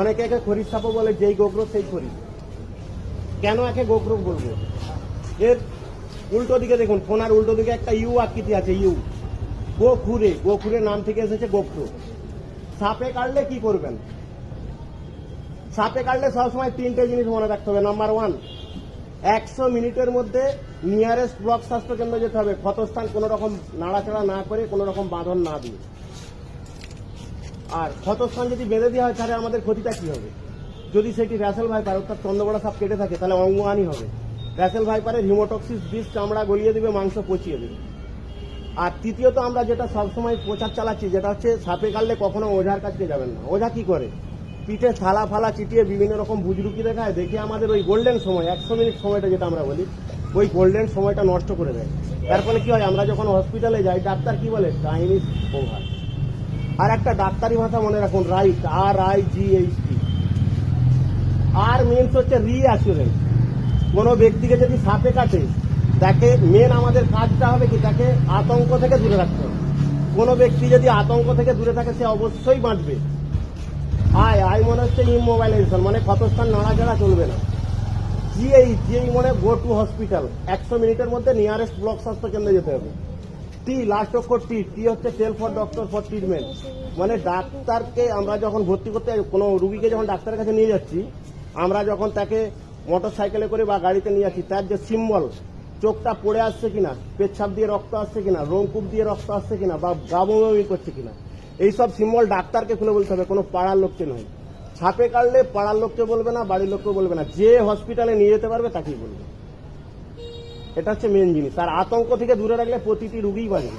অনেকে একে খরিদ সাপও বলে, যেই গোগ্র সেই খরিদ কেন একে গোগ্র বলব? এর উল্টো দিকে দেখুন, ফোনার উল্টো দিকে একটা ইউ আকৃতি আছে, ইউ। গোখুরে গোখুরে নাম থেকে এসেছে গোপ্র। সাপে কাটলে কি করবেন? সাপে কাটলে সবসময় তিনটে জিনিস মনে রাখতে হবে। নাম্বার ওয়ান একশো মিনিটের মধ্যে নিয়ারেস্ট ব্লক স্বাস্থ্য কেন্দ্র যেতে হবে। ক্ষতস্থান কোনো রকম নাড়াচাড়া না করে কোনো রকম বাঁধন না দিয়ে। আর ক্ষতস্থান যদি বেঁধে দেওয়া হয়, তাহলে আমাদের ক্ষতিটা কি হবে? যদি সেটি র্যাসেল ভাইপার, অর্থাৎ চন্দ্রবড়া সাপ কেটে থাকে, তাহলে অঙ্গহানি হবে। র্যাসেল ভাইপারের হিমোটক্সিস বিষ চামড়া গলিয়ে দিবে, মাংস পচিয়ে দেবে। আর তৃতীয়ত আমরা যেটা সবসময় প্রচার চালাচ্ছি, যেটা হচ্ছে সাপে কাটলে কখনো ওঝার কাছে যাবেন না। ওঝা কি করে? পিঠে থালা ফালা চিটিয়ে বিভিন্ন রকম বুজরুকি দেখায়, দেখে আমাদের ওই গোল্ডেন সময়, একশো মিনিট সময়টা যেটা আমরা বলি, ওই গোল্ডেন সময়টা নষ্ট করে দেয়। তার ফলে কি হয়, আমরা যখন হসপিটালে যাই, ডাক্তার কি বলে? টাইম ইজ ওভার আর একটা ডাক্তারি ভাষা মনে রাখুন right R I G H T R means হচ্ছে রিঅ্যাসুরেন্স কোনো ব্যক্তিকে যদি সাপে কাটে, তাকে মেন আমাদের কাজটা হবে কি? তাকে আতঙ্ক থেকে দূরে রাখতে হবে। কোনো ব্যক্তি যদি আতঙ্ক থেকে দূরে থাকে, সে অবশ্যই বাঁচবে। আয় আয় মনে হচ্ছে ইমোবাইলাইজেশন মানে ক্ষতস্থান নাড়াচাড়া চলবে না। জিএই জিএই মনে গো টু হসপিটাল একশো মিনিটের মধ্যে নিয়ারেস্ট ব্লক স্বাস্থ্য কেন্দ্রে যেতে হবে। টি লাস্ট অক্ষর টি টি হচ্ছে tell for doctor for treatment মানে ডাক্তারকে আমরা যখন ভর্তি করতে কোনো রুগীকে যখন ডাক্তারের কাছে নিয়ে যাচ্ছি, আমরা যখন তাকে মোটর সাইকেলে করে বা গাড়িতে নিয়ে যাচ্ছি তার যে সিম্বল চোখটা পড়ে আসছে কিনা, পেচ্ছাপ দিয়ে রক্ত আসছে কিনা রোমকূপ দিয়ে রক্ত আসছে কিনা, বা গাবমি করছে কিনা, এইসব সিম্বল ডাক্তারকে খুলে বলতে হবে, কোনো পাড়ার লোককে নয়। ছাপে কাটলে পাড়ার লোককে বলবে না, বাড়ির লোককে বলবে না। যে হসপিটালে নিয়ে যেতে পারবে, তাকেই বলবে। এটা হচ্ছে মেন জিনিস। আর আতঙ্ক থেকে দূরে রাখলে প্রতিটি রুগীই বাঁচবে।